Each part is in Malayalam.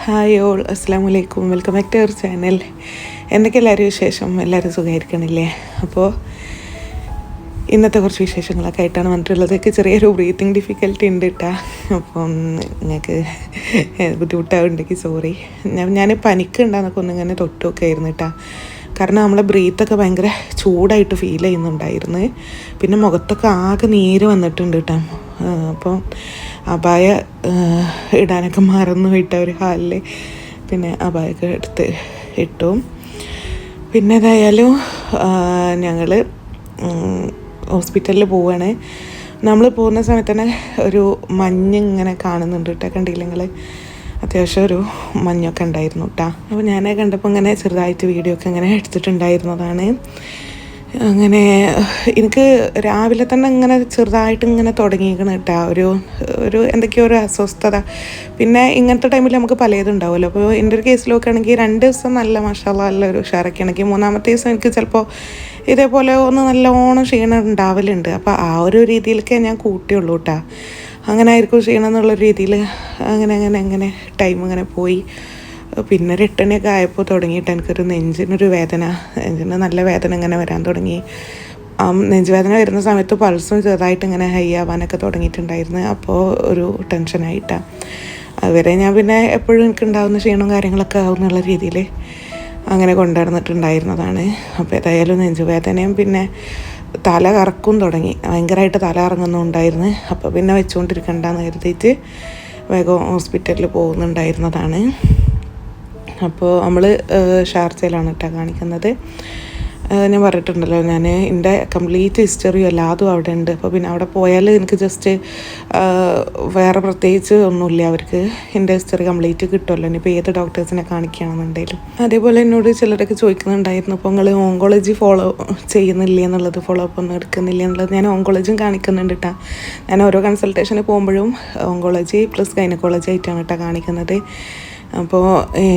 ഹായ് ഓൾ അസ്സാം വലൈക്കും welcome back to our channel എന്തൊക്കെ എല്ലാവരും വിശേഷം? എല്ലാവരും സുഖമായിരിക്കണില്ലേ? അപ്പോൾ ഇന്നത്തെ കുറച്ച് വിശേഷങ്ങളൊക്കെ ആയിട്ടാണ് വന്നിട്ടുള്ളത്. ഒക്കെ ചെറിയൊരു ബ്രീത്തിങ് ഡിഫിക്കൽറ്റി ഉണ്ട് കേട്ടാ അപ്പം നിങ്ങൾക്ക് ബുദ്ധിമുട്ടാവുണ്ടെങ്കിൽ സോറി ഞാൻ ഞാൻ പനിക്കുണ്ടാകുന്നൊക്കെ ഒന്നിങ്ങനെ തൊട്ടൊക്കെ ആയിരുന്നു കേട്ടാ കാരണം നമ്മളെ ബ്രീത്തൊക്കെ ഭയങ്കര ചൂടായിട്ട് ഫീൽ ചെയ്യുന്നുണ്ടായിരുന്നു. പിന്നെ മുഖത്തൊക്കെ ആകെ നീര് വന്നിട്ടുണ്ട് കേട്ടോ അപ്പോൾ അപായ ഇടാനൊക്കെ മറന്നു വിട്ട ഒരു ഹാലിൽ പിന്നെ അപായൊക്കെ എടുത്ത് ഇട്ടു. പിന്നെ ഏതായാലും ഞങ്ങൾ ഹോസ്പിറ്റലിൽ പോവുകയാണ് നമ്മൾ പോകുന്ന സമയത്ത് തന്നെ ഒരു മഞ്ഞ് ഇങ്ങനെ കാണുന്നുണ്ട് കേട്ടോ കണ്ടില്ല നിങ്ങൾ അത്യാവശ്യം ഒരു മഞ്ഞൊക്കെ ഉണ്ടായിരുന്നു കേട്ടോ അപ്പോൾ ഞാൻ കണ്ടപ്പോൾ ഇങ്ങനെ ചെറുതായിട്ട് വീഡിയോ ഒക്കെ ഇങ്ങനെ എടുത്തിട്ടുണ്ടായിരുന്നതാണ്. അങ്ങനെ എനിക്ക് രാവിലെ തന്നെ ഇങ്ങനെ ചെറുതായിട്ട് ഇങ്ങനെ തുടങ്ങിയിരിക്കണം കേട്ടോ. ഒരു ഒരു എന്തൊക്കെയോ ഒരു അസ്വസ്ഥത. പിന്നെ ഇങ്ങനത്തെ ടൈമിൽ നമുക്ക് പലതും ഉണ്ടാവുമല്ലോ. അപ്പോൾ എന്റെ ഒരു കേസിൽ ആണെങ്കിൽ രണ്ട് ദിവസം നല്ല മഷാല നല്ല ഒരു ഉഷാറൊക്കെ ആണെങ്കിൽ മൂന്നാമത്തെ ദിവസം എനിക്ക് ചിലപ്പോൾ ഇതേപോലെ ഒന്ന് നല്ലോണം ക്ഷീണം ഉണ്ടാവലുണ്ട്. അപ്പോൾ ആ ഒരു രീതിയിലൊക്കെ ഞാൻ കൂട്ടിയുള്ളൂ കേട്ടോ. അങ്ങനെ ആയിരിക്കും ക്ഷീണം എന്നുള്ള രീതിയിൽ അങ്ങനെ അങ്ങനെ അങ്ങനെ ടൈം അങ്ങനെ പോയി. പിന്നെ ഒരു എട്ടണിയൊക്കെ ആയപ്പോൾ തുടങ്ങിയിട്ട് എനിക്കൊരു നെഞ്ചിനൊരു വേദന. നെഞ്ചിന് നല്ല വേദന ഇങ്ങനെ വരാൻ തുടങ്ങി. ആ നെഞ്ചുവേദന വരുന്ന സമയത്ത് പൾസും ചെറുതായിട്ട് ഇങ്ങനെ ഹൈ ആവാനൊക്കെ തുടങ്ങിയിട്ടുണ്ടായിരുന്നു. അപ്പോൾ ഒരു ടെൻഷനായിട്ടാണ് അതുവരെ ഞാൻ പിന്നെ എപ്പോഴും എനിക്ക് ഉണ്ടാകുന്ന ക്ഷീണവും കാര്യങ്ങളൊക്കെ ആവുന്നുള്ള രീതിയിൽ അങ്ങനെ കൊണ്ടുവന്നിട്ടുണ്ടായിരുന്നതാണ് അപ്പോൾ ഏതായാലും നെഞ്ചുവേദനയും പിന്നെ തല കറക്കും തുടങ്ങി. ഭയങ്കരമായിട്ട് തല ഇറങ്ങുന്നുണ്ടായിരുന്നു അപ്പോൾ പിന്നെ വെച്ചുകൊണ്ടിരിക്കണ്ടെന്ന് കരുതിയിട്ട് വേഗം ഹോസ്പിറ്റലിൽ പോകുന്നുണ്ടായിരുന്നതാണ്. അപ്പോൾ നമ്മൾ ഷാർജയിലാണ് കേട്ടോ കാണിക്കുന്നത്. ഞാൻ പറഞ്ഞിട്ടുണ്ടല്ലോ ഞാൻ എന്റെ കംപ്ലീറ്റ് ഹിസ്റ്ററിയും എല്ലാതും അവിടെ ഉണ്ട്. അപ്പോൾ പിന്നെ അവിടെ പോയാൽ എനിക്ക് ജസ്റ്റ് വേറെ പ്രത്യേകിച്ച് ഒന്നുമില്ല. അവർക്ക് എന്റെ ഹിസ്റ്ററി കംപ്ലീറ്റ് കിട്ടുമല്ലോ. ഇനിയിപ്പോൾ ഏത് ഡോക്ടേഴ്സിനെ കാണിക്കുകയാണെന്നുണ്ടെങ്കിലും. അതേപോലെ എന്നോട് ചിലരൊക്കെ ചോദിക്കുന്നുണ്ടായിരുന്നു അപ്പോൾ നിങ്ങൾ ഓങ്കോളജി ഫോളോ ചെയ്യുന്നില്ല എന്നുള്ളത്? ഫോളോ അപ്പ് ഒന്നും എടുക്കുന്നില്ല എന്നുള്ളത്? ഞാൻ ഓങ്കോളജിയും കാണിക്കുന്നുണ്ട് കേട്ടോ. ഞാൻ ഓരോ കൺസൾട്ടേഷന് പോകുമ്പോഴും ഓങ്കോളജി പ്ലസ് ഗൈനക്കോളജി ആയിട്ടാണ് കേട്ടോ കാണിക്കുന്നത്. അപ്പോൾ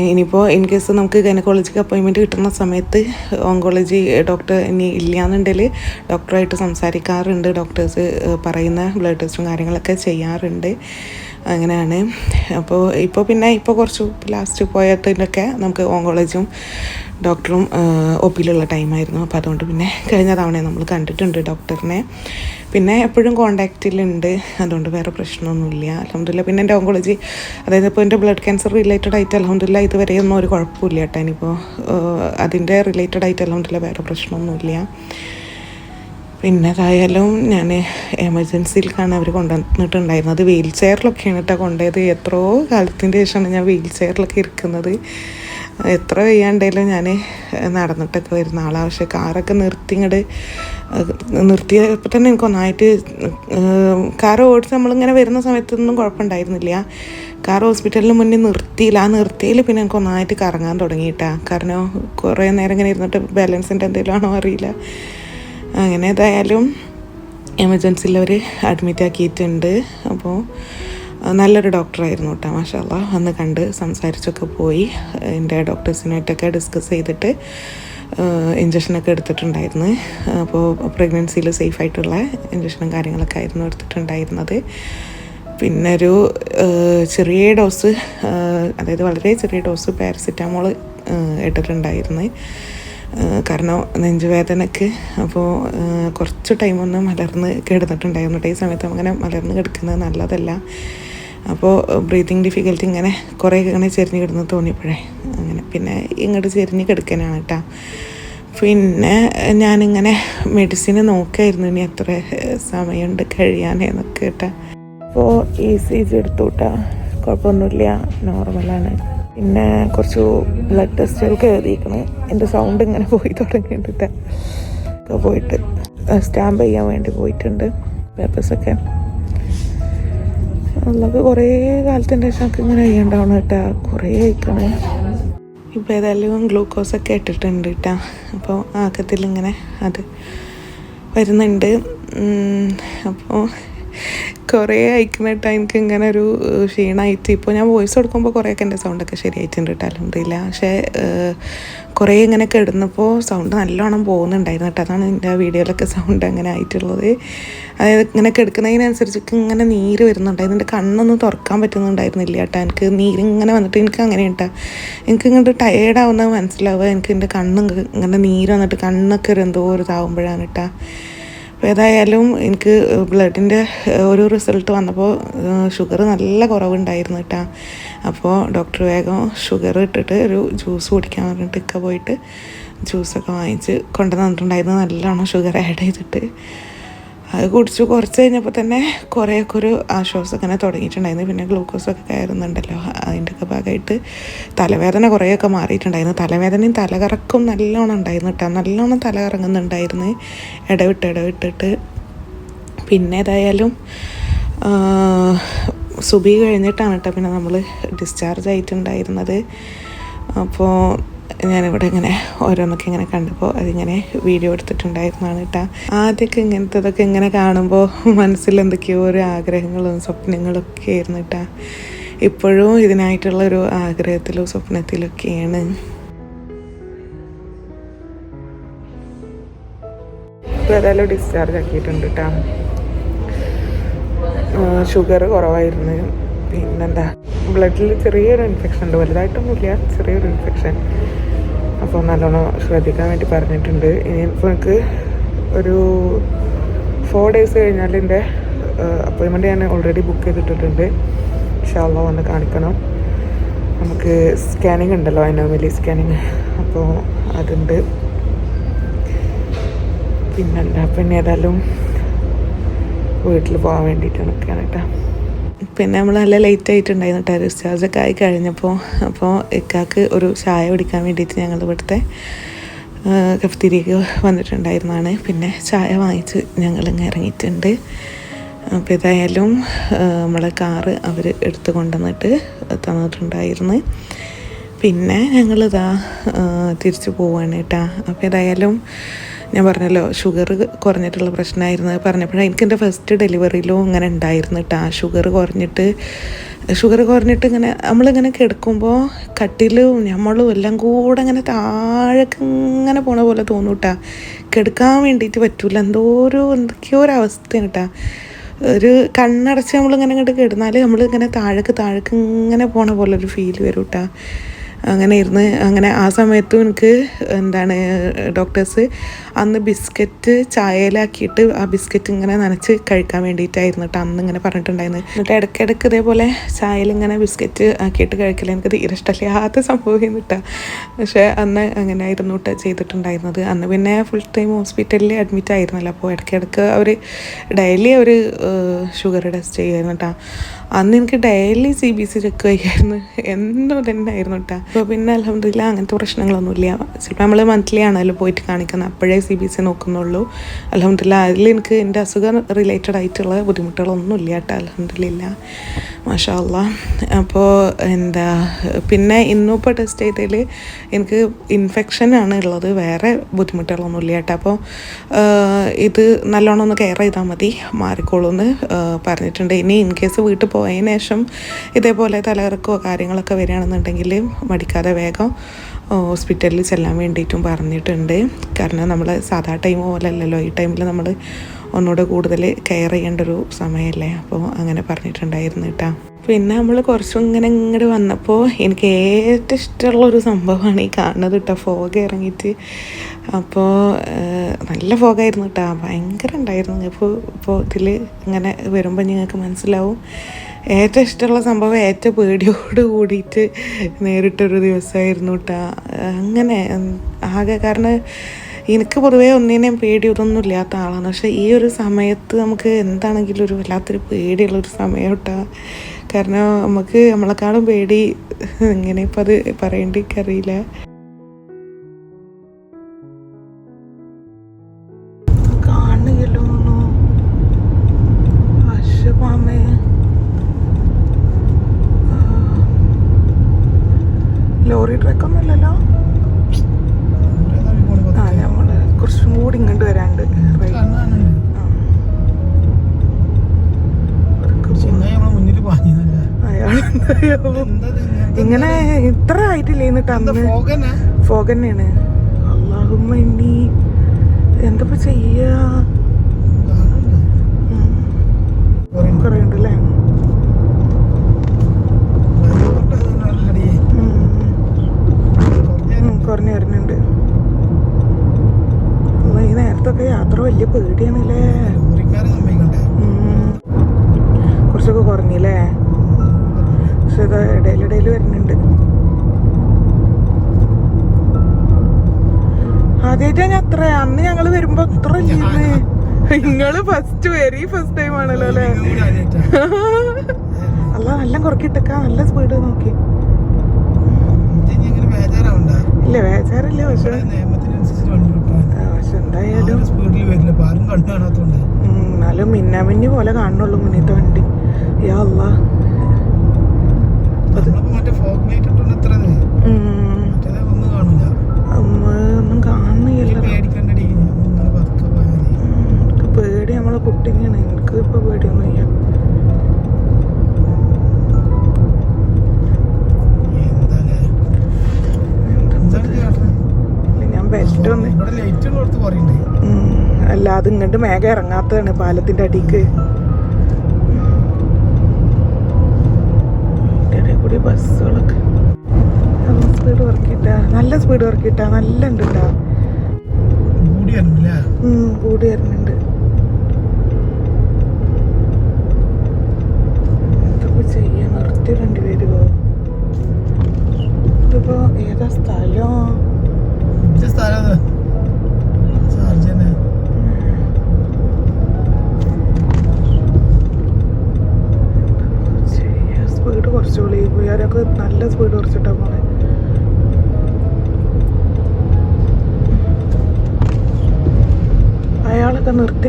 ഇനിയിപ്പോൾ ഇൻ കേസ് നമുക്ക് ഗൈനക്കോളജിക്ക് അപ്പോയിൻമെന്റ് കിട്ടുന്ന സമയത്ത് ഓങ്കോളജി ഡോക്ടർ ഇനി ഇല്ലയെന്നുണ്ടെങ്കിൽ ഡോക്ടറായിട്ട് സംസാരിക്കാറുണ്ട് ഡോക്ടേഴ്സ് പറയുന്ന ബ്ലഡ് ടെസ്റ്റും കാര്യങ്ങളൊക്കെ ചെയ്യാറുണ്ട്. അങ്ങനെയാണ്. അപ്പോൾ ഇപ്പോൾ പിന്നെ ഇപ്പോൾ കുറച്ച് ലാസ്റ്റ് പോയതിനൊക്കെ നമുക്ക് ഓങ്കോളജിയും ഡോക്ടറും ഒപ്പിയിലുള്ള ടൈമായിരുന്നു അപ്പോൾ അതുകൊണ്ട് പിന്നെ കഴിഞ്ഞ തവണ നമ്മൾ കണ്ടിട്ടുണ്ട് ഡോക്ടറിനെ പിന്നെ എപ്പോഴും കോണ്ടാക്റ്റിലുണ്ട് അതുകൊണ്ട് വേറെ പ്രശ്നമൊന്നുമില്ല. അലഹമില്ല പിന്നെ എന്റെ ഓങ്കോളജി അതായത് ഇപ്പോൾ എന്റെ ബ്ലഡ് ക്യാൻസർ റിലേറ്റഡ് ആയിട്ട് അലഹമില്ല ഇതുവരെ ഒന്നും ഒരു കുഴപ്പമില്ല കേട്ടോ. ഇനിയിപ്പോൾ അതിന്റെ റിലേറ്റഡ് ആയിട്ട് അലഹമില്ല വേറെ പ്രശ്നമൊന്നുമില്ല. പിന്നെ അതായാലും ഞാൻ എമർജൻസിയിലേക്കാണ് അവർ കൊണ്ടുവന്നിട്ടുണ്ടായിരുന്നത് വീൽ ചെയറിലൊക്കെയാണ് കേട്ടോ കൊണ്ടുപോയത് എത്രയോ കാലത്തിന്റെ ശേഷമാണ് ഞാൻ വീൽ ചെയറിലൊക്കെ ഇരിക്കുന്നത്. എത്ര വയ്യാണ്ടേലും ഞാൻ നടന്നിട്ടൊക്കെ വരുന്ന ആളാണ് പക്ഷേ കാറൊക്കെ നിർത്തി ഇങ്ങോട്ട് നിർത്തിയപ്പോൾ തന്നെ എനിക്ക് ഒന്നായിട്ട് കാർ ഓടിച്ച് നമ്മളിങ്ങനെ വരുന്ന സമയത്തൊന്നും കുഴപ്പമുണ്ടായിരുന്നില്ല. കാർ ഹോസ്പിറ്റലിന് മുന്നേ നിർത്തിയില്ല. ആ നിർത്തിയിൽ പിന്നെ എനിക്ക് ഒന്നായിട്ട് കറങ്ങാൻ തുടങ്ങിയിട്ടാണ് കാരണം കുറേ നേരം ഇങ്ങനെ ഇരുന്നിട്ട് ബാലൻസിന്റെ എന്തെങ്കിലും ആണോ അറിയില്ല. അങ്ങനെ ഏതായാലും എമർജൻസിയിൽ അവർ അഡ്മിറ്റ് ആക്കിയിട്ടുണ്ട് അപ്പോൾ നല്ലൊരു ഡോക്ടറായിരുന്നു കേട്ടോ മാഷാല്ല വന്ന് കണ്ട് സംസാരിച്ചൊക്കെ പോയി. എന്റെ ഡോക്ടേഴ്സിനായിട്ടൊക്കെ ഡിസ്കസ് ചെയ്തിട്ട് ഇഞ്ചക്ഷനൊക്കെ എടുത്തിട്ടുണ്ടായിരുന്നു. അപ്പോൾ പ്രഗ്നൻസിയിൽ സേഫ് ആയിട്ടുള്ള ഇഞ്ചക്ഷനും കാര്യങ്ങളൊക്കെ ആയിരുന്നു എടുത്തിട്ടുണ്ടായിരുന്നത്. പിന്നെ ഒരു ചെറിയ ഡോസ് അതായത് വളരെ ചെറിയ ഡോസ് പാരസിറ്റാമോൾ ഇട്ടിട്ടുണ്ടായിരുന്നു കാരണം നെഞ്ചുവേദനക്ക് അപ്പോൾ കുറച്ച് ടൈമൊന്ന് മലർന്ന് കിടന്നിട്ടുണ്ടായിരുന്നു ഈ സമയത്ത് അങ്ങനെ മലർന്ന് കിടക്കുന്നത് നല്ലതല്ല. അപ്പോൾ ബ്രീത്തിങ് ഡിഫിക്കൽറ്റി ഇങ്ങനെ കുറേ ഇങ്ങനെ ചെരിഞ്ഞ് കിടന്ന് തോന്നിയപ്പോഴേ അങ്ങനെ പിന്നെ ഇങ്ങോട്ട് ചെരിഞ്ഞ് കിടക്കാനാണ് കേട്ടോ. പിന്നെ ഞാനിങ്ങനെ മെഡിസിൻ നോക്കായിരുന്നു ഇനി എത്ര സമയമുണ്ട് കഴിയാനേന്നൊക്കെ കേട്ടോ. അപ്പോൾ ഈ സി ജി എടുത്തു കേട്ടോ. കുഴപ്പമൊന്നുമില്ല. നോർമലാണ് പിന്നെ കുറച്ച് ബ്ലഡ് ടെസ്റ്റുകൾക്ക് എഴുതിയിരിക്കണ് എന്റെ സൗണ്ട് ഇങ്ങനെ പോയി തുടങ്ങിയിട്ടിട്ട് ഒക്കെ പോയിട്ട് സ്റ്റാമ്പ് ചെയ്യാൻ വേണ്ടി പോയിട്ടുണ്ട് പേപ്പേഴ്സൊക്കെ നമുക്ക് കുറേ കാലത്തിന്റെ ശേഷം ഇങ്ങനെ ചെയ്യണ്ടാവണം കേട്ടാ. കുറേ കഴിക്കണേ ഇപ്പോൾ ഏതായാലും ഗ്ലൂക്കോസൊക്കെ ഇട്ടിട്ടുണ്ട് കേട്ടാ. അപ്പോൾ ആക്കത്തിൽ ഇങ്ങനെ അത് വരുന്നുണ്ട്. അപ്പോൾ കുറേ ടൈം എനിക്ക് ഇങ്ങനെ ഒരു ക്ഷീണമായിട്ട് ഇപ്പോൾ ഞാൻ വോയിസ് കൊടുക്കുമ്പോൾ കുറേയൊക്കെ എന്റെ സൗണ്ടൊക്കെ ശരിയായിട്ടുണ്ട് കേട്ടോ. അലഹമില്ല പക്ഷേ കുറേ ഇങ്ങനെ കിടന്നപ്പോൾ സൗണ്ട് നല്ലോണം പോകുന്നുണ്ടായിരുന്നു കേട്ടോ. അതാണ് എന്റെ വീഡിയോയിലൊക്കെ സൗണ്ട് അങ്ങനെ ആയിട്ടുള്ളത്. അതായത് ഇങ്ങനെ കിടക്കുന്നതിനനുസരിച്ച് ഇങ്ങനെ നീര് വരുന്നുണ്ടായിരുന്നു. എന്റെ കണ്ണൊന്നും തുറക്കാൻ പറ്റുന്നുണ്ടായിരുന്നില്ല കേട്ടോ. എനിക്ക് നീര് ഇങ്ങനെ വന്നിട്ട് എനിക്ക് അങ്ങനെ കേട്ടോ. എനിക്ക് ഇങ്ങോട്ട് ടയേർഡാവുന്നത് മനസ്സിലാവുക. എനിക്ക് എന്റെ കണ്ണും ഇങ്ങനെ നീര് വന്നിട്ട് കണ്ണൊക്കെ ഒരു എന്തോ ഒരു ഇതാവുമ്പോഴാണ് കേട്ടോ. അപ്പോൾ ഏതായാലും എനിക്ക് ബ്ലഡിന്റെ ഒരു റിസൾട്ട് വന്നപ്പോൾ ഷുഗർ നല്ല കുറവുണ്ടായിരുന്നു കേട്ടോ. അപ്പോൾ ഡോക്ടർ വേഗം ഷുഗർ ഇട്ടിട്ട് ഒരു ജ്യൂസ് കുടിക്കാൻ പറഞ്ഞിട്ട് ഇക്ക പോയിട്ട് ജ്യൂസൊക്കെ വാങ്ങിച്ച് കൊണ്ടുവന്നിട്ടുണ്ടായിരുന്നു. നല്ലോണം ഷുഗർ ആഡ് ചെയ്തിട്ട്. അത് കുടിച്ചു കുറച്ച് കഴിഞ്ഞപ്പോൾ തന്നെ കുറേയൊക്കെ ഒരു ആശ്വാസം ഇങ്ങനെ തുടങ്ങിയിട്ടുണ്ടായിരുന്നു. പിന്നെ ഗ്ലൂക്കോസൊക്കെ കയറുന്നുണ്ടല്ലോ. അതിന്റെയൊക്കെ ഭാഗമായിട്ട് തലവേദന കുറേയൊക്കെ മാറിയിട്ടുണ്ടായിരുന്നു. തലവേദനയും തലകറക്കും നല്ലോണം ഉണ്ടായിരുന്നു കേട്ടോ നല്ലോണം തല കറങ്ങുന്നുണ്ടായിരുന്നു. ഇടവിട്ട് ഇടവിട്ടിട്ട് പിന്നെ ഏതായാലും സുബി കഴിഞ്ഞിട്ടാണ് കേട്ടോ പിന്നെ നമ്മൾ ഡിസ്ചാർജ് ആയിട്ടുണ്ടായിരുന്നത്. അപ്പോൾ ഞാനിവിടെ ഇങ്ങനെ ഓരോന്നൊക്കെ ഇങ്ങനെ കണ്ടപ്പോൾ അതിങ്ങനെ വീഡിയോ എടുത്തിട്ടുണ്ടായിരുന്നതാണ് കേട്ടോ. ആദ്യമൊക്കെ ഇങ്ങനത്തതൊക്കെ ഇങ്ങനെ കാണുമ്പോൾ മനസ്സിൽ എന്തൊക്കെയോ ഒരു ആഗ്രഹങ്ങളും സ്വപ്നങ്ങളൊക്കെ ആയിരുന്നു കേട്ടോ. ഇപ്പോഴും ഇതിനായിട്ടുള്ള ഒരു ആഗ്രഹത്തിലും സ്വപ്നത്തിലൊക്കെയാണ്. ഏതായാലും ഡിസ്ചാർജ് ആക്കിയിട്ടുണ്ട് കേട്ടോ. ഷുഗർ കുറവായിരുന്നു. പിന്നെന്താ? ബ്ലഡിൽ ചെറിയൊരു ഇൻഫെക്ഷൻ ഉണ്ട്. വലുതായിട്ടൊന്നുമില്ല. ചെറിയൊരു ഇൻഫെക്ഷൻ അപ്പോൾ നല്ലോണം ശ്രദ്ധിക്കാൻ വേണ്ടി പറഞ്ഞിട്ടുണ്ട്. ഇനി എനിക്ക് ഒരു ഫോർ ഡേയ്സ് കഴിഞ്ഞാൽ എന്റെ അപ്പോയിൻമെന്റ് ഞാൻ ഓൾറെഡി ബുക്ക് ചെയ്തിട്ടിട്ടുണ്ട്. ഷാള വന്ന് കാണിക്കണം. നമുക്ക് സ്കാനിങ് ഉണ്ടല്ലോ അനോമലി സ്കാനിങ് അപ്പോൾ അതുണ്ട്. പിന്നെന്താ പിന്നെ ഏതായാലും വീട്ടിൽ പോകാൻ വേണ്ടിയിട്ട് നിൽക്കുകയാണ് കേട്ടോ. പിന്നെ നമ്മൾ നല്ല ലേറ്റ് ആയിട്ടുണ്ടായിരുന്നു കേട്ടോ ഡിസ്ചാർജ് ഒക്കെ ആയി കഴിഞ്ഞപ്പോൾ അപ്പോൾ ഇക്കാക്ക് ഒരു ചായ കുടിക്കാൻ വേണ്ടിയിട്ട് ഞങ്ങൾ ഇവിടുത്തെ കഫ്തിരിക്ക് വന്നിട്ടുണ്ടായിരുന്നതാണ് പിന്നെ ചായ വാങ്ങിച്ച് ഞങ്ങളിങ്ങ് ഇറങ്ങിയിട്ടുണ്ട്. അപ്പോൾ ഏതായാലും നമ്മളെ കാറ് അവർ എടുത്തു കൊണ്ടുവന്നിട്ട് തന്നിട്ടുണ്ടായിരുന്നു. പിന്നെ ഞങ്ങളിതാ തിരിച്ചു പോവാണ് കേട്ടാ അപ്പോൾ ഏതായാലും ഞാൻ പറഞ്ഞല്ലോ ഷുഗർ കുറഞ്ഞിട്ടുള്ള പ്രശ്നമായിരുന്നു. പറഞ്ഞപ്പോഴാണ് എനിക്ക് എന്റെ ഫസ്റ്റ് ഡെലിവറിയിലും ഇങ്ങനെ ഉണ്ടായിരുന്നു കേട്ടാ ഷുഗർ കുറഞ്ഞിട്ട് ഷുഗർ കുറഞ്ഞിട്ട് ഇങ്ങനെ നമ്മളിങ്ങനെ കിടക്കുമ്പോൾ കട്ടിലും നമ്മളും എല്ലാം കൂടെ ഇങ്ങനെ താഴേക്ക് ഇങ്ങനെ പോണ പോലെ തോന്നും കേട്ടാ കിടക്കാൻ വേണ്ടിയിട്ട് പറ്റൂല. എന്തോ ഒരു എന്തൊക്കെയോ ഒരു അവസ്ഥയാണ് കേട്ടാ ഒരു കണ്ണടച്ച് നമ്മളിങ്ങനെ ഇങ്ങോട്ട് കിടന്നാൽ നമ്മളിങ്ങനെ താഴേക്ക് താഴേക്ക് ഇങ്ങനെ പോണ പോലെ ഒരു ഫീൽ വരും കേട്ടാ അങ്ങനെ ഇരുന്ന് അങ്ങനെ ആ സമയത്തും എനിക്ക് എന്താണ് ഡോക്ടേഴ്സ് അന്ന് ബിസ്ക്കറ്റ് ചായയിലാക്കിയിട്ട് ആ ബിസ്ക്കറ്റ് ഇങ്ങനെ നനച്ച് കഴിക്കാൻ വേണ്ടിയിട്ടായിരുന്നു കേട്ടോ അന്ന് ഇങ്ങനെ പറഞ്ഞിട്ടുണ്ടായിരുന്നു. എന്നിട്ട് ഇടയ്ക്കിടയ്ക്ക് ഇതേപോലെ ചായയിൽ ഇങ്ങനെ ബിസ്ക്കറ്റ് ആക്കിയിട്ട് കഴിക്കില്ല എനിക്ക് തീരെ ഇഷ്ടമില്ലാത്ത സംഭവം കേട്ടോ പക്ഷേ അന്ന് അങ്ങനെ ആയിരുന്നു കേട്ടോ ചെയ്തിട്ടുണ്ടായിരുന്നത്. അന്ന് പിന്നെ ഫുൾ ടൈം ഹോസ്പിറ്റലിൽ അഡ്മിറ്റ് ആയിരുന്നല്ലോ. അപ്പോൾ ഇടയ്ക്കിടയ്ക്ക് അവർ ഡെയിലി അവർ ഷുഗർ ടെസ്റ്റ് ചെയ്യുമായിരുന്നു കേട്ടോ അന്ന് എനിക്ക് daily C B C check ചെയ്യായിരുന്നു. എന്നും തന്നെ ആയിരുന്നു കേട്ടോ അപ്പോൾ പിന്നെ അലഹമില്ല അങ്ങനത്തെ പ്രശ്നങ്ങളൊന്നുമില്ല. ചിലപ്പോൾ നമ്മൾ മന്ത്ലി ആണല്ലോ പോയിട്ട് കാണിക്കുന്നത് അപ്പോഴേ സി ബി സി നോക്കുന്നുള്ളൂ. അലഹമില്ല അതിൽ എനിക്ക് എന്റെ അസുഖം റിലേറ്റഡ് ആയിട്ടുള്ള ബുദ്ധിമുട്ടുകളൊന്നും ഇല്ല കേട്ടോ അലഹമില്ല മാഷാ അല്ലാ അപ്പോൾ എന്താ പിന്നെ ഇന്നിപ്പോൾ ടെസ്റ്റ് ചെയ്തതിൽ എനിക്ക് ഇൻഫെക്ഷൻ ആണ് ഉള്ളത് വേറെ ബുദ്ധിമുട്ടുകളൊന്നും ഇല്ല കേട്ടോ. അപ്പോൾ ഇത് നല്ലോണം ഒന്ന് കെയർ ചെയ്താൽ മതി മാറിക്കോളൂ എന്ന് പറഞ്ഞിട്ടുണ്ട്. ഇനി ഇൻ കേസ് വീട്ടിൽ പോയതിന് ശേഷം ഇതേപോലെ തലകറക്കോ കാര്യങ്ങളൊക്കെ വരികയാണെന്നുണ്ടെങ്കിൽ മടിക്കാതെ വേഗം ഹോസ്പിറ്റലിൽ ചെല്ലാൻ വേണ്ടിയിട്ടും പറഞ്ഞിട്ടുണ്ട്. കാരണം നമ്മൾ സാധാ ടൈം പോലല്ലല്ലോ. ഈ ടൈമിൽ നമ്മൾ ഒന്നുകൂടെ കൂടുതൽ കെയർ ചെയ്യേണ്ട ഒരു സമയമല്ലേ അപ്പോൾ അങ്ങനെ പറഞ്ഞിട്ടുണ്ടായിരുന്നു കേട്ടോ പിന്നെ നമ്മൾ കുറച്ചും ഇങ്ങനെ ഇങ്ങോട്ട് വന്നപ്പോൾ എനിക്ക് ഏറ്റവും ഇഷ്ടമുള്ള ഒരു സംഭവമാണ് ഈ കാണുന്നത് കേട്ടോ ഫോഗ് ഇറങ്ങിയിട്ട്. അപ്പോൾ നല്ല ഫോഗായിരുന്നു കേട്ടോ ഭയങ്കര ഉണ്ടായിരുന്നു. ഇപ്പോൾ ഇപ്പോൾ ഇതിൽ ഇങ്ങനെ വരുമ്പോൾ നിങ്ങൾക്ക് മനസ്സിലാവും. ഏറ്റവും ഇഷ്ടമുള്ള സംഭവം ഏറ്റവും പേടിയോട് കൂടിയിട്ട് നേരിട്ടൊരു ദിവസമായിരുന്നു കേട്ടോ അങ്ങനെ ആകെ കാരണം എനിക്ക് പൊതുവേ ഒന്നിനെയും പേടി ഇതൊന്നും ഇല്ലാത്ത ആളാണ്. പക്ഷേ ഈ ഒരു സമയത്ത് നമുക്ക് എന്താണെങ്കിലും ഒരു വല്ലാത്തൊരു പേടിയുള്ളൊരു സമയം കേട്ടോ കാരണം നമുക്ക് നമ്മളെക്കാളും പേടി എങ്ങനെ ഇപ്പം അത് പറയേണ്ടി അറിയില്ല ആ നമ്മൾ കുറച്ചും കൂടി ഇങ്ങോട്ട് വരാണ്ട്. ഇങ്ങനെ ഇത്ര ആയിട്ടില്ലേ എന്നിട്ട് അന്ന്. ഫോഗന്നെയാണ് അള്ളാഹുമ്മ ഇനി എന്താ ചെയ്യാ? കുറേ ഉണ്ടല്ലേ? വലിയ പേടിയാണല്ലേ. കുറച്ചൊക്കെ കുറഞ്ഞില്ലേ? പക്ഷെ ഇത് ഇടയിലിടയിൽ വരുന്നുണ്ട്. ആദ്യമായിട്ടാ ഞാൻ അത്ര അന്ന് ഞങ്ങൾ വരുമ്പോ അത്ര നിങ്ങൾ ഫസ്റ്റ് വെരി ഫസ്റ്റ് ടൈം ആണല്ലോ അല്ലേ? അല്ല നല്ല കുറക്കിട്ടക്ക. നല്ല സ്പീഡ് നോക്കി. ഇല്ല വേചാറില്ല പക്ഷെ എന്തായാലും സ്പീഡിൽ വരില്ല ഇപ്പൊ ആരും കണ്ടു കാണാത്തോണ്ട്. ഉം, എന്നാലും മിന്നാമിന്നി പോലെ കാണുള്ളൂ മുന്നേത്തെ വണ്ടി. യാ അല്ലാ ഒന്നും കാണുന്നില്ല പേടി. നമ്മളെ കുട്ടിങ്ങാണ് എനിക്ക് ഇപ്പൊ പേടിയൊന്നുമില്ല. എന്താല്ലേ അത് ഇങ്ങോട്ട് മേഘ ഇറങ്ങാത്തതാണ് പാലത്തിന്റെ അടിക്ക്. കൂടി ബസ്സുകളൊക്കെ. സ്പീഡ് വർക്കിട്ടാ. നല്ല സ്പീഡ് വർക്കിട്ടാ. നല്ല ഉണ്ട് കൂടി വരണ്ടല്ലേ ഉം, കൂടി വരുന്നുണ്ട്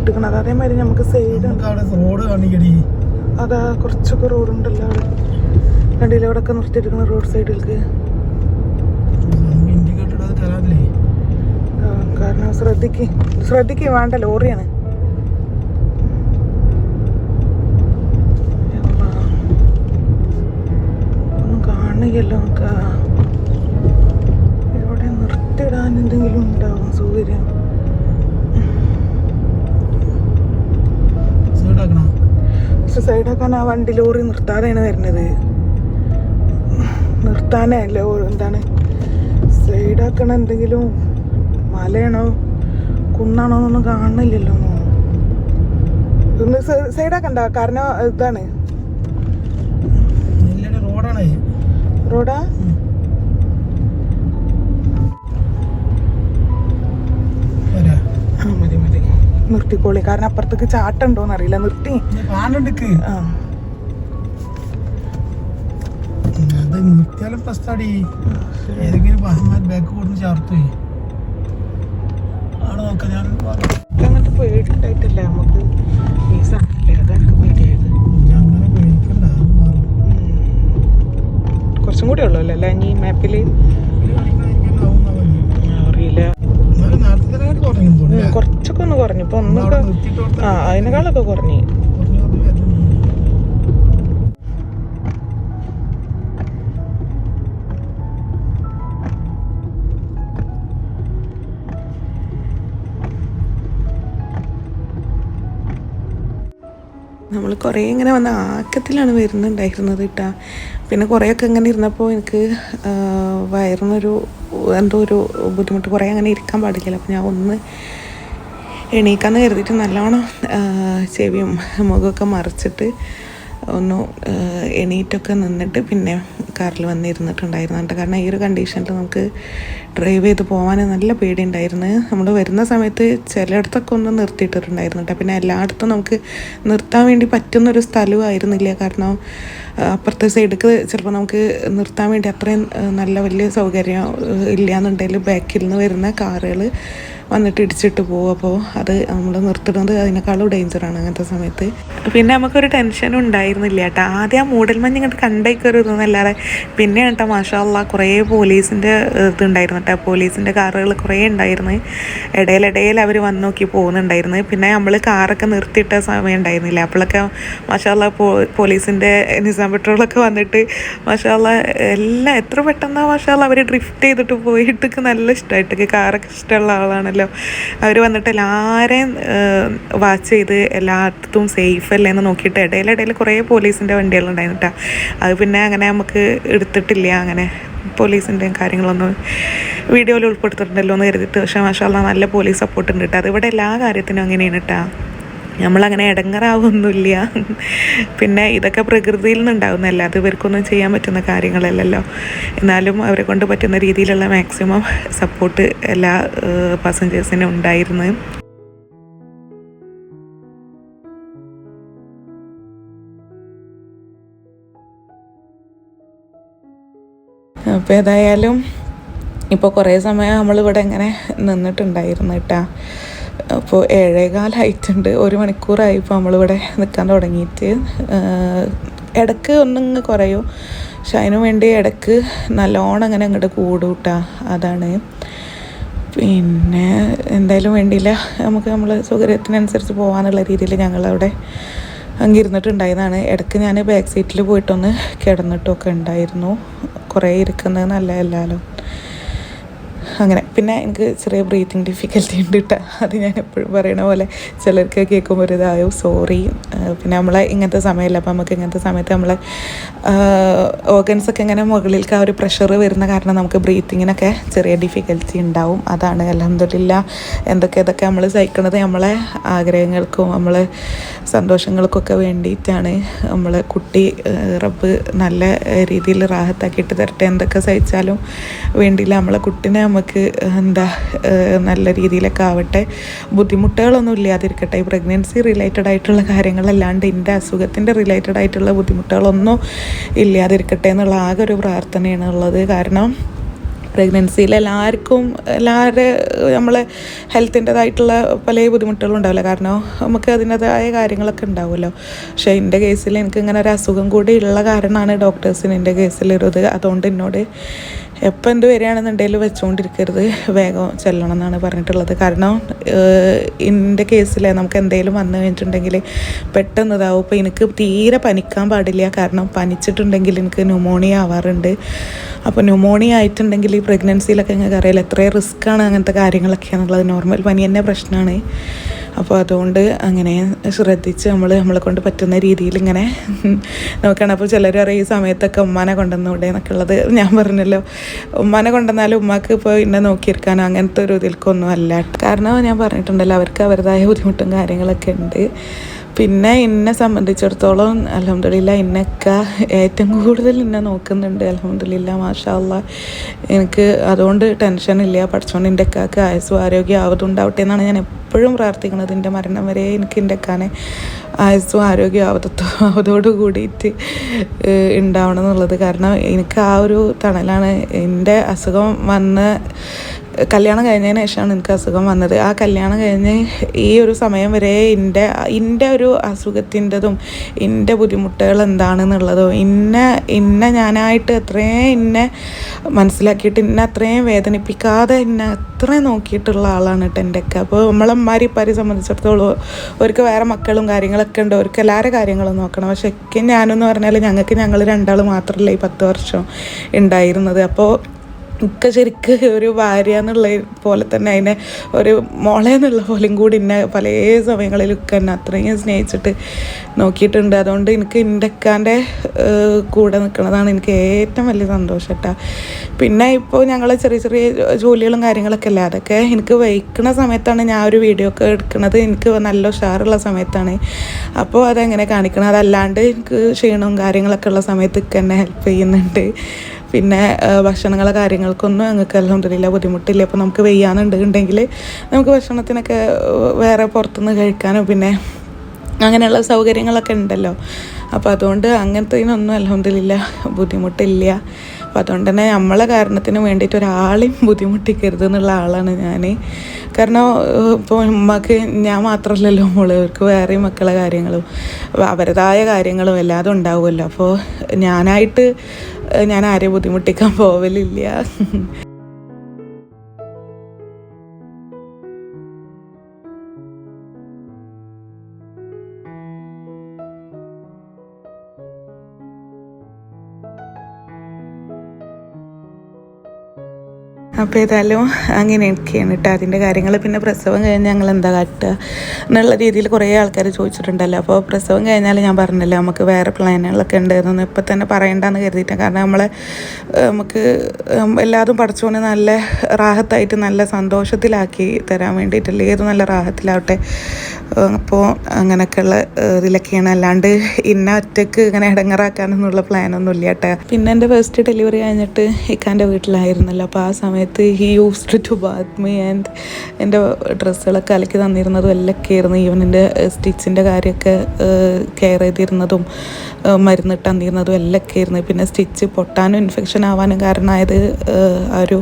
മാതിരി അതേമാതിരി നമുക്ക് സൈഡ് റോഡ് കാണിക്കടി. അതാ കുറച്ചൊക്കെ റോഡുണ്ടല്ലോ അവിടെ. ഒക്കെ നിർത്തിയിട്ടിരിക്കണ റോഡ് സൈഡിലേക്ക് കാരണം ശ്രദ്ധിക്ക് ശ്രദ്ധിക്ക് വേണ്ട ലോറിയാണ്. ഒന്നും കാണുകയല്ലോ നമുക്ക്. ഇവിടെ നിർത്തിയിടാൻ എന്തെങ്കിലും ഉണ്ടാവും സൗകര്യം. പക്ഷെ സൈഡാക്കാൻ ആ വണ്ടി ലോറി നിർത്താതെയാണ് വരുന്നത്. നിർത്താനേ ലോ എന്താണ്? സൈഡാക്കണ എന്തെങ്കിലും മലയാണോ? കുന്നാണോ എന്നൊന്നും കാണുന്നില്ലല്ലോ ഒന്ന്. സൈഡ് സൈഡാക്കണ്ട കാരണം ഇതാണ്. റോഡാ? നിർത്തിക്കോളി. കാരണം അപ്പുറത്തേക്ക് ചാട്ടുണ്ടോന്ന് അറിയില്ല നിർത്തി. നിർത്തിയാലും ഏതെങ്കിലും വാഹന്മാർ ബാക്ക് ചാർത്തേ അവിടെ നോക്കാം ഞാൻ അങ്ങനത്തെ പേടിണ്ടായിട്ടല്ലേ നമുക്ക് ഈ അതെനിക്ക് പേടിയായത്. അങ്ങനെ പേടിക്കണ്ട. കുറച്ചും കൂടി ഉള്ളൂ അല്ലേ? ഇനി മാപ്പിൽ കുറച്ചൊക്കെ ഒന്ന് കുറഞ്ഞു. ഇപ്പൊ ഒന്നൊക്കെ ആ അതിനേക്കാളൊക്കെ കുറഞ്ഞു. നമ്മൾ കുറേ ഇങ്ങനെ വന്ന ആക്കത്തിലാണ് വരുന്നുണ്ടായിരുന്നത് കേട്ടാ പിന്നെ കുറേയൊക്കെ ഇങ്ങനെ ഇരുന്നപ്പോൾ എനിക്ക് വയറിനൊരു എന്തോ ഒരു ബുദ്ധിമുട്ട്. കുറേ അങ്ങനെ ഇരിക്കാൻ പാടില്ല അപ്പോൾ ഞാൻ ഒന്ന് എണീക്കാന്ന് കരുതിയിട്ട് നല്ലോണം ചെവിയും മുഖമൊക്കെ മറിച്ചിട്ട് ഒന്ന് എണീറ്റൊക്കെ നിന്നിട്ട് പിന്നെ കാറിൽ വന്നിരുന്നിട്ടുണ്ടായിരുന്നു കേട്ടോ. കാരണം ഈ ഒരു കണ്ടീഷനിൽ നമുക്ക് ഡ്രൈവ് ചെയ്ത് പോകാൻ നല്ല പേടിയുണ്ടായിരുന്നു. നമ്മൾ വരുന്ന സമയത്ത് ചിലയിടത്തൊക്കെ ഒന്ന് നിർത്തിയിട്ടിട്ടുണ്ടായിരുന്നു കേട്ടോ. പിന്നെ എല്ലായിടത്തും നമുക്ക് നിർത്താൻ വേണ്ടി പറ്റുന്നൊരു സ്ഥലവും ആയിരുന്നില്ല കാരണം അപ്പുറത്തെ സൈഡിലേക്ക് ചിലപ്പോൾ നമുക്ക് നിർത്താൻ വേണ്ടി അത്രയും നല്ല വലിയ സൗകര്യം ഇല്ല എന്നുണ്ടെങ്കിൽ ബാക്കിൽ നിന്ന് വരുന്ന കാറുകൾ വന്നിട്ട് ഇടിച്ചിട്ട് പോകും അപ്പോൾ അത് നമ്മൾ നിർത്തുന്നത് അതിനേക്കാളും ഡേഞ്ചറാണ് അങ്ങനത്തെ സമയത്ത്. പിന്നെ നമുക്കൊരു ടെൻഷനും ഉണ്ടായിരുന്നില്ല കേട്ടോ. ആദ്യം ആ മൂടൽമഞ്ഞ് ഇങ്ങോട്ട് കണ്ടേക്കൊരു ഇതൊന്നല്ലാതെ പിന്നെ കേട്ടോ മാഷാല്ല കുറേ പോലീസിന്റെ ഇതുണ്ടായിരുന്നു കേട്ടോ. പോലീസിന്റെ കാറുകൾ കുറേ ഉണ്ടായിരുന്നു. ഇടയിലിടയിൽ അവർ വന്ന് നോക്കി പോകുന്നുണ്ടായിരുന്നു. പിന്നെ നമ്മൾ കാറൊക്കെ നിർത്തിയിട്ട സമയം ഉണ്ടായിരുന്നില്ല. അപ്പോഴൊക്കെ പോ പോലീസിന്റെ നിസാം പെട്രോളൊക്കെ വന്നിട്ട് മാഷാല്ല എല്ലാം എത്ര പെട്ടെന്നാണ് മാഷാല്ല അവർ ഡ്രിഫ്റ്റ് ചെയ്തിട്ട് പോയിട്ടൊക്കെ നല്ല ഇഷ്ടമായിട്ടൊക്കെ കാറൊക്കെ ഇഷ്ടമുള്ള ആളാണല്ലോ അവർ വന്നിട്ട് എല്ലാവരെയും വാച്ച് ചെയ്ത് എല്ലായിടത്തും സേഫ് അല്ലേ എന്ന് നോക്കിയിട്ട് ഇടയിലിടയിൽ കുറേ പോലീസിന്റെ വണ്ടികളുണ്ടായിരുന്നു അത് പിന്നെ അങ്ങനെ നമുക്ക് എടുത്തിട്ടില്ല. അങ്ങനെ പോലീസിന്റെയും കാര്യങ്ങളൊന്നും വീഡിയോയിൽ ഉൾപ്പെടുത്തിയിട്ടുണ്ടല്ലോ എന്ന് കരുതിയിട്ട്. പക്ഷേ മാഷാല്ല നല്ല പോലീസ് സപ്പോർട്ട് ഉണ്ട് കേട്ടോ അതിവിടെ എല്ലാ കാര്യത്തിനും അങ്ങനെയാണ് കേട്ടോ നമ്മളങ്ങനെ ഇടങ്ങറാവൊന്നുമില്ല. പിന്നെ ഇതൊക്കെ പ്രകൃതിയിൽ നിന്നുണ്ടാവുന്നതല്ല അത് ഇവർക്കൊന്നും ചെയ്യാൻ പറ്റുന്ന കാര്യങ്ങളല്ലല്ലോ. എന്നാലും അവരെ കൊണ്ട് പറ്റുന്ന രീതിയിലുള്ള മാക്സിമം സപ്പോർട്ട് എല്ലാ പാസഞ്ചേഴ്സിനും ഉണ്ടായിരുന്നു. അപ്പോൾ ഏതായാലും ഇപ്പോൾ കുറേ സമയം നമ്മളിവിടെ ഇങ്ങനെ നിന്നിട്ടുണ്ടായിരുന്നു കേട്ടാ അപ്പോൾ ഏഴേകാലായിട്ടുണ്ട് ഒരു മണിക്കൂറായി ഇപ്പോൾ നമ്മളിവിടെ നിൽക്കാൻ തുടങ്ങിയിട്ട്. ഇടയ്ക്ക് ഒന്നും കുറയും. പക്ഷെ അതിനു വേണ്ടി ഇടയ്ക്ക് നല്ലോണം അങ്ങനെ അങ്ങോട്ട് കൂടും കേട്ടാ അതാണ്. പിന്നെ എന്തായാലും വേണ്ടിയില്ല. നമുക്ക് നമ്മൾ സൗകര്യത്തിനനുസരിച്ച് പോകാനുള്ള രീതിയിൽ ഞങ്ങളവിടെ അങ്ങിരുന്നിട്ടുണ്ടായതാണ്. ഇടയ്ക്ക് ഞാൻ ബാക്ക് സീറ്റിൽ പോയിട്ടൊന്ന് കിടന്നിട്ടൊക്കെ ഉണ്ടായിരുന്നു. കുറേ ഇരിക്കുന്നത് നല്ലതല്ലല്ലോ അങ്ങനെ. പിന്നെ എനിക്ക് ചെറിയ ബ്രീത്തിങ് ഡിഫിക്കൽറ്റി ഉണ്ട് കേട്ടോ അത് ഞാൻ എപ്പോഴും പറയണ പോലെ ചിലർക്ക് കേൾക്കുമ്പോൾ ഒരു ഇതായോ സോറി പിന്നെ നമ്മളെ ഇങ്ങനത്തെ സമയമല്ല അപ്പോൾ നമുക്ക് ഇങ്ങനത്തെ സമയത്ത് നമ്മളെ ഓർഗൻസ് ഒക്കെ ഇങ്ങനെ മുകളിലേക്ക് ആ ഒരു പ്രഷർ വരുന്ന കാരണം നമുക്ക് ബ്രീത്തിങ്ങിനൊക്കെ ചെറിയ ഡിഫിക്കൽറ്റി ഉണ്ടാവും. അതാണ് അലഹമില്ല എന്തൊക്കെ ഇതൊക്കെ നമ്മൾ സഹിക്കുന്നത് നമ്മളെ ആഗ്രഹങ്ങൾക്കും നമ്മളെ സന്തോഷങ്ങൾക്കൊക്കെ വേണ്ടിയിട്ടാണ് നമ്മൾ കുട്ടി റബ്ബ് നല്ല രീതിയിൽ റാഹത്താക്കിയിട്ട് തരട്ടെ. എന്തൊക്കെ സഹിച്ചാലും വേണ്ടിയില്ല. നമ്മളെ കുട്ടിനെ നമുക്ക് എന്താ നല്ല രീതിയിലൊക്കെ ആവട്ടെ. ബുദ്ധിമുട്ടുകളൊന്നും ഇല്ലാതിരിക്കട്ടെ. ഈ പ്രഗ്നൻസി റിലേറ്റഡ് ആയിട്ടുള്ള കാര്യങ്ങളല്ലാണ്ട് എന്റെ അസുഖത്തിന്റെ റിലേറ്റഡ് ആയിട്ടുള്ള ബുദ്ധിമുട്ടുകളൊന്നും ഇല്ലാതിരിക്കട്ടെ എന്നുള്ള ആകെ ഒരു പ്രാർത്ഥനയാണ് ഉള്ളത്. കാരണം പ്രഗ്നൻസിയിൽ എല്ലാവർക്കും എല്ലാവരുടെ നമ്മളെ ഹെൽത്തിന്റെതായിട്ടുള്ള പല ബുദ്ധിമുട്ടുകളും ഉണ്ടാവില്ല. കാരണം നമുക്ക് അതിന്റെതായ കാര്യങ്ങളൊക്കെ ഉണ്ടാവുമല്ലോ. പക്ഷേ എന്റെ കേസിൽ എനിക്ക് ഇങ്ങനെ ഒരു അസുഖം കൂടി ഉള്ള കാരണമാണ് ഡോക്ടേഴ്സിന് എന്റെ കേസിൽ ഒരു അതുകൊണ്ട് എന്നോട് എപ്പോൾ എന്ത് വരികയാണെന്നുണ്ടെങ്കിലും വെച്ചുകൊണ്ടിരിക്കരുത് വേഗം ചെല്ലണം എന്നാണ് പറഞ്ഞിട്ടുള്ളത്. കാരണം എന്റെ കേസിൽ നമുക്ക് എന്തെങ്കിലും വന്നു കഴിഞ്ഞിട്ടുണ്ടെങ്കിൽ പെട്ടെന്ന് ഇതാവും ഇപ്പോൾ എനിക്ക് തീരെ പനിക്കാൻ പാടില്ല. കാരണം പനിച്ചിട്ടുണ്ടെങ്കിൽ എനിക്ക് ന്യൂമോണിയ ആവാറുണ്ട്. അപ്പോൾ ന്യൂമോണിയ ആയിട്ടുണ്ടെങ്കിൽ ഈ പ്രഗ്നൻസിയിലൊക്കെ നിങ്ങൾക്ക് അറിയില്ല എത്രയും റിസ്ക്കാണ് അങ്ങനത്തെ കാര്യങ്ങളൊക്കെയാണുള്ളത്. നോർമൽ പനി തന്നെ പ്രശ്നമാണ് അപ്പോൾ അതുകൊണ്ട് അങ്ങനെ ശ്രദ്ധിച്ച് നമ്മൾ നമ്മളെ കൊണ്ട് പറ്റുന്ന രീതിയിൽ ഇങ്ങനെ നോക്കണം. അപ്പോൾ ചിലർ പറയും ഈ സമയത്തൊക്കെ ഉമ്മാനെ കൊണ്ടുവന്നൂടെ എന്നൊക്കെ ഉള്ളത്. ഞാൻ പറഞ്ഞല്ലോ ഉമ്മാനെ കൊണ്ടുവന്നാലും ഉമ്മാക്ക് ഇപ്പോൾ എന്നെ നോക്കിയിരിക്കാനോ അങ്ങനത്തെ ഒരു ഇതിൽക്കൊന്നും അല്ല. കാരണം ഞാൻ പറഞ്ഞിട്ടുണ്ടല്ലോ അവർക്ക് അവരുടേതായ ബുദ്ധിമുട്ടും കാര്യങ്ങളൊക്കെ ഉണ്ട്. പിന്നെ എന്നെ സംബന്ധിച്ചിടത്തോളം അലഹമില്ല എന്നെയൊക്കെ ഏറ്റവും കൂടുതൽ എന്നെ നോക്കുന്നുണ്ട്. അലഹമില്ല മാഷാല്ല എനിക്ക് അതുകൊണ്ട് ടെൻഷനില്ല പഠിച്ചോണ്ട് എന്റെ അക്കാക്ക് ആയുസ്സും ആരോഗ്യം ആവതുണ്ടാവട്ടെ എന്നാണ് ഞാൻ എപ്പോഴും പ്രാർത്ഥിക്കുന്നത്. എന്റെ മരണം വരെ എനിക്ക് എന്റെ അക്കാനെ ആയുസ്സും ആരോഗ്യം ആവതത്വം ആവതോട് കൂടിയിട്ട് ഉണ്ടാവണം എന്നുള്ളത്. കാരണം എനിക്ക് ആ ഒരു തണലാണ്. എന്റെ അസുഖം വന്ന് കല്യാണം കഴിഞ്ഞതിന് ശേഷമാണ് എനിക്ക് അസുഖം വന്നത്. ആ കല്യാണം കഴിഞ്ഞ് ഈ ഒരു സമയം വരെ എന്റെ എന്റെ ഒരു അസുഖത്തിന്റെതും എന്റെ ബുദ്ധിമുട്ടുകൾ എന്താണെന്നുള്ളതും ഇന്ന ഇന്ന ഞാനായിട്ട് അത്രയും ഇന്നെ മനസ്സിലാക്കിയിട്ട് ഇന്നെ അത്രയും വേദനിപ്പിക്കാതെ ഇന്നെ അത്രയും നോക്കിയിട്ടുള്ള ആളാണ് കേട്ടോ എന്റെ ഒക്കെ അപ്പോൾ നമ്മളമ്മാരി ഇപ്പാരി സംബന്ധിച്ചിടത്തോളം അവർക്ക് വേറെ മക്കളും കാര്യങ്ങളൊക്കെ ഉണ്ട്. അവർക്ക് എല്ലാവരുടെ കാര്യങ്ങളും നോക്കണം. പക്ഷേ ഒക്കെ ഞാനെന്ന് പറഞ്ഞാൽ ഞങ്ങൾക്ക് ഞങ്ങൾ രണ്ടാൾ മാത്രമല്ല ഈ പത്ത് വർഷം ഉണ്ടായിരുന്നത്. അപ്പോൾ ഒക്കെ ശരിക്ക് ഒരു ഭാര്യ എന്നുള്ള പോലെ തന്നെ അതിനെ ഒരു മോളെ എന്നുള്ള പോലെയും കൂടി എന്നെ പല സമയങ്ങളിലൊക്കെ എന്നെ അത്രയും സ്നേഹിച്ചിട്ട് നോക്കിയിട്ടുണ്ട്. അതുകൊണ്ട് എനിക്ക് എന്റെ കൂടെ നിൽക്കുന്നതാണ് എനിക്ക് ഏറ്റവും വലിയ സന്തോഷം കേട്ടോ പിന്നെ ഇപ്പോൾ ഞങ്ങൾ ചെറിയ ചെറിയ ജോലികളും കാര്യങ്ങളൊക്കെ അല്ലേ? അതൊക്കെ എനിക്ക് വഹിക്കുന്ന സമയത്താണ് ഞാൻ ഒരു വീഡിയോ ഒക്കെ എടുക്കുന്നത് എനിക്ക് നല്ല ഉഷാറുള്ള സമയത്താണ്. അപ്പോൾ അതെങ്ങനെ കാണിക്കണം അതല്ലാണ്ട് എനിക്ക് ക്ഷീണവും കാര്യങ്ങളൊക്കെ ഉള്ള സമയത്ത് എന്നെ ഹെൽപ്പ് ചെയ്യുന്നുണ്ട്. പിന്നെ ഭക്ഷണങ്ങളെ കാര്യങ്ങൾക്കൊന്നും ഞങ്ങൾക്ക് അലഹമില്ല ബുദ്ധിമുട്ടില്ല. അപ്പോൾ നമുക്ക് വെയ്യാന്നുണ്ടെങ്കിൽ നമുക്ക് ഭക്ഷണത്തിനൊക്കെ വേറെ പുറത്തുനിന്ന് കഴിക്കാനോ പിന്നെ അങ്ങനെയുള്ള സൗകര്യങ്ങളൊക്കെ ഉണ്ടല്ലോ. അപ്പോൾ അതുകൊണ്ട് അങ്ങനത്തേനൊന്നും അലഹമില്ല ബുദ്ധിമുട്ടില്ല. അപ്പോൾ അതുകൊണ്ട് തന്നെ നമ്മളെ കാരണത്തിന് വേണ്ടിയിട്ട് ഒരാളെയും ബുദ്ധിമുട്ടിക്കരുത് എന്നുള്ള ആളാണ് ഞാൻ കാരണം ഇപ്പോൾ ഉമ്മക്ക് ഞാൻ മാത്രമല്ലല്ലോ മോൾ അവർക്ക് വേറെയും മക്കളെ കാര്യങ്ങളും അവരുടേതായ കാര്യങ്ങളും എല്ലാതും ഉണ്ടാവുമല്ലോ. അപ്പോൾ ഞാനായിട്ട് ഞാൻ ആരെയും ബുദ്ധിമുട്ടിക്കാൻ പോവലില്ല. അപ്പോൾ ഏതായാലും അങ്ങനെയൊക്കെയാണ് കേട്ടോ അതിന്റെ കാര്യങ്ങൾ. പിന്നെ പ്രസവം കഴിഞ്ഞ് ഞങ്ങൾ എന്താ കാട്ടുക എന്നുള്ള രീതിയിൽ കുറേ ആൾക്കാർ ചോദിച്ചിട്ടുണ്ടല്ലോ. അപ്പോൾ പ്രസവം കഴിഞ്ഞാൽ ഞാൻ പറഞ്ഞല്ലോ നമുക്ക് വേറെ പ്ലാനുകളൊക്കെ ഉണ്ടായിരുന്നു. ഇപ്പം തന്നെ പറയണ്ടെന്ന് കരുതിയിട്ടാണ്. കാരണം നമ്മളെ നമുക്ക് എല്ലാതും പഠിച്ചുകൊണ്ട് നല്ല റാഹത്തായിട്ട് നല്ല സന്തോഷത്തിലാക്കി തരാൻ വേണ്ടിയിട്ടല്ലേ? ഏത് നല്ല റാഹത്തിലാവട്ടെ? അപ്പോൾ അങ്ങനെയൊക്കെയുള്ള ഇതിലൊക്കെയാണ്. അല്ലാണ്ട് ഇന്ന ഒറ്റയ്ക്ക് ഇങ്ങനെ ഇടങ്ങറാക്കാനൊന്നുള്ള പ്ലാനൊന്നുമില്ല കേട്ടോ പിന്നെ എന്റെ ഫസ്റ്റ് ഡെലിവറി കഴിഞ്ഞിട്ട് ഇക്കാന്റെ വീട്ടിലായിരുന്നല്ലോ. അപ്പോൾ ആ സമയത്ത് he used to bath me and എന്റെ ഡ്രസ്സുകളൊക്കെ അലക്കി തന്നിരുന്നതും എല്ലൊക്കെ ആയിരുന്നു. ഈവൻ എന്റെ സ്റ്റിച്ചിന്റെ കാര്യമൊക്കെ കെയർ ചെയ്തിരുന്നതും മരുന്നിട്ട് തന്നിരുന്നതും എല്ലൊക്കെ ആയിരുന്നു. പിന്നെ സ്റ്റിച്ച് പൊട്ടാനും ഇൻഫെക്ഷൻ ആവാനും കാരണമായത് ആ ഒരു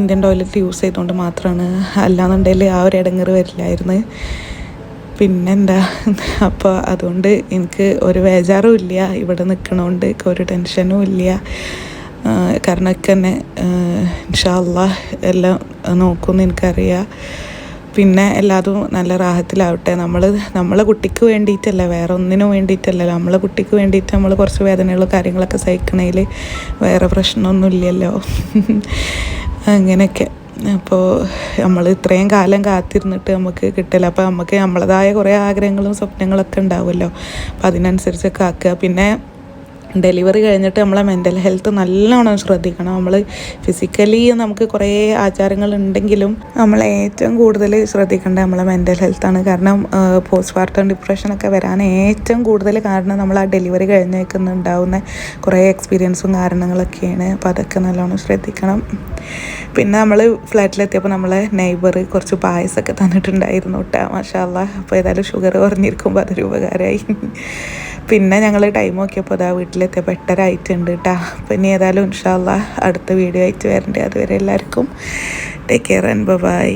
ഇന്ത്യൻ ടോയ്ലറ്റ് യൂസ് ചെയ്തുകൊണ്ട് മാത്രമാണ് അല്ലാന്നുണ്ടെങ്കിൽ ആ ഒരു ഇടങ്ങറ് വരില്ലായിരുന്നു. പിന്നെന്താ? അപ്പോൾ അതുകൊണ്ട് എനിക്ക് ഒരു വേജാറും ഇല്ല. ഇവിടെ നിൽക്കണോണ്ട് ഒരു ടെൻഷനും ഇല്ല. ആ, കാരണം ഒക്കെ തന്നെ ഇൻഷാല്ല എല്ലാം നോക്കുമെന്ന് എനിക്കറിയാം. പിന്നെ എല്ലാതും നല്ല റാഹത്തിലാവട്ടെ. നമ്മൾ നമ്മളെ കുട്ടിക്ക് വേണ്ടിയിട്ടല്ല വേറെ ഒന്നിനും വേണ്ടിയിട്ടല്ല. നമ്മളെ കുട്ടിക്ക് വേണ്ടിയിട്ട് നമ്മൾ കുറച്ച് വേദനകളും കാര്യങ്ങളൊക്കെ സഹിക്കണേൽ വേറെ പ്രശ്നമൊന്നും ഇല്ലല്ലോ അങ്ങനെയൊക്കെ. അപ്പോൾ നമ്മൾ ഇത്രയും കാലം കാത്തിരുന്നിട്ട് നമുക്ക് കിട്ടില്ല അപ്പോൾ നമുക്ക് നമ്മളതായ കുറേ ആഗ്രഹങ്ങളും സ്വപ്നങ്ങളൊക്കെ ഉണ്ടാവുമല്ലോ. അപ്പോൾ അതിനനുസരിച്ചൊക്കെ ആക്കുക. പിന്നെ ഡെലിവറി കഴിഞ്ഞിട്ട് നമ്മളെ മെന്റൽ ഹെൽത്ത് നല്ലോണം ശ്രദ്ധിക്കണം. നമ്മൾ ഫിസിക്കലി നമുക്ക് കുറേ ആചാരങ്ങൾ ഉണ്ടെങ്കിലും നമ്മൾ ഏറ്റവും കൂടുതൽ ശ്രദ്ധിക്കേണ്ടത് നമ്മളെ മെന്റൽ ഹെൽത്താണ് കാരണം പോസ്റ്റ് പാർട്ടം ഡിപ്രഷനൊക്കെ വരാൻ ഏറ്റവും കൂടുതൽ കാരണം നമ്മൾ ആ ഡെലിവറി കഴിഞ്ഞേക്കുന്നുണ്ടാവുന്ന കുറേ എക്സ്പീരിയൻസും കാരണങ്ങളൊക്കെയാണ്. അപ്പോൾ അതൊക്കെ നല്ലോണം ശ്രദ്ധിക്കണം. പിന്നെ നമ്മൾ ഫ്ലാറ്റിലെത്തിയപ്പോൾ നമ്മളെ നെയ്ബർ കുറച്ച് പായസമൊക്കെ തന്നിട്ടുണ്ടായിരുന്നു കേട്ടോ മാഷാല്ല അപ്പോൾ ഏതായാലും ഷുഗർ കുറഞ്ഞിരിക്കുമ്പോൾ അതൊരു ഉപകാരമായി. പിന്നെ ഞങ്ങൾ ടൈം നോക്കിയപ്പോൾ അതാ വീട്ടിലെത്തിയപ്പോൾ എട്ടര ആയിട്ടുണ്ട് കേട്ടോ ഇനി ഏതായാലും ഇൻഷാല്ല അടുത്ത വീഡിയോ ആയിട്ട് വരണ്ടേ. അതുവരെ എല്ലാവർക്കും ടേക്ക് കെയർ ആൻഡ് ബൈ